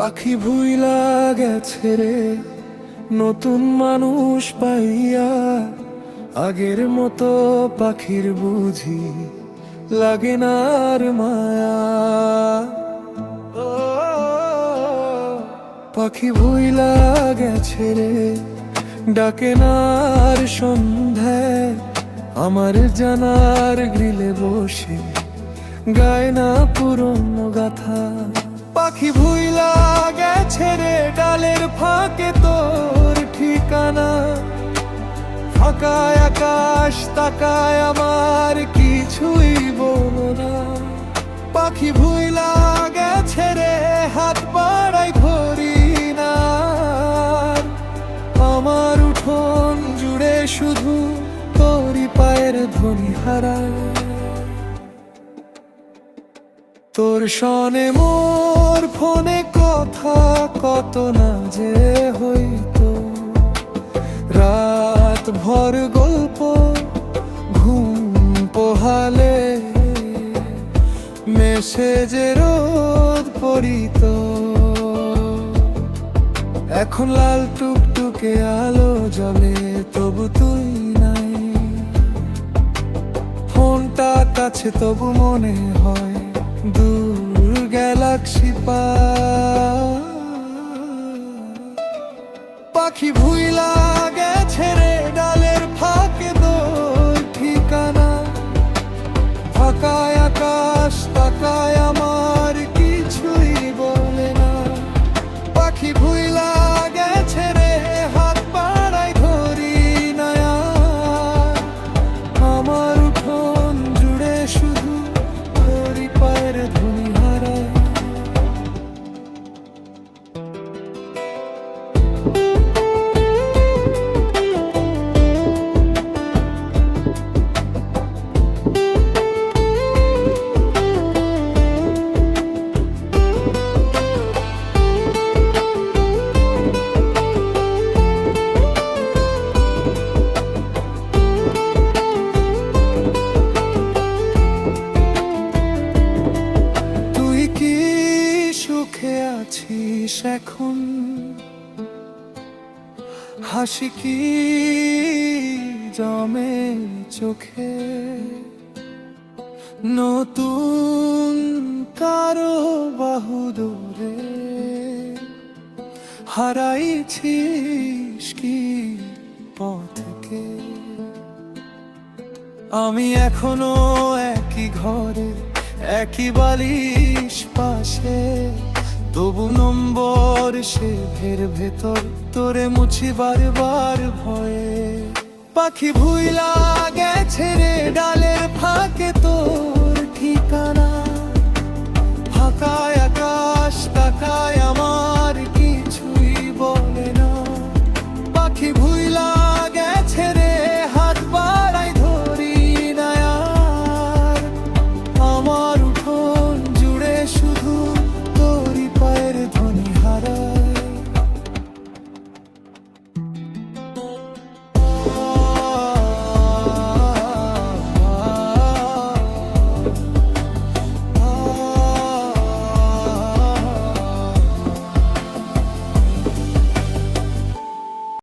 পাখি ভুইলা গেছে রে নতুন মানুষ পাইয়া আগের মতো পাখির বুঝি লাগে না আর পাখি ভুইলা গেছে রে, ডাকে না আর সন্ধ্যায়। আমার জানার গ্রিলে বসে গায় না পুরনো গাথা। পাখি ভুইলা গেছে রে, ডালের ফাঁকে তোর ঠিকানা। ফাঁকায় আকাশ তাকায় আমার কিছুই বলো না। পাখি ভুইলা শুধু তোরই পায়ের ধ্বনি হারায় তোর সনে মোর ফোনে কথা কত না যে হইতো। রাত ভর গল্প, ঘুম পোহালে, মেসেজে রোদ পড়িত। এখন লাল টুকটুকে আলো জলে তবু তুই নাই। ফোনটা কাছে, তবু মনে হয় দূর গ্যালাক্সি পা পাখি ভুইলা এখন? হাসি কি জমে চোখে? নতুন কারও বাহু দূরে হারাইছিস কি পথকে? আমি এখনও একই ঘরে, একই বালিশ পাশে। তবু নম্বর সে ভের ভেতর, তোরে মুছি বার ভয়ে। পাখি ভুইলা গেছে রে ডালের ফাঁকে তোর ঠিকানা। ফাঁকায় আকাশ তাকায় আমার কিছুই বলে না। পাখি ভুই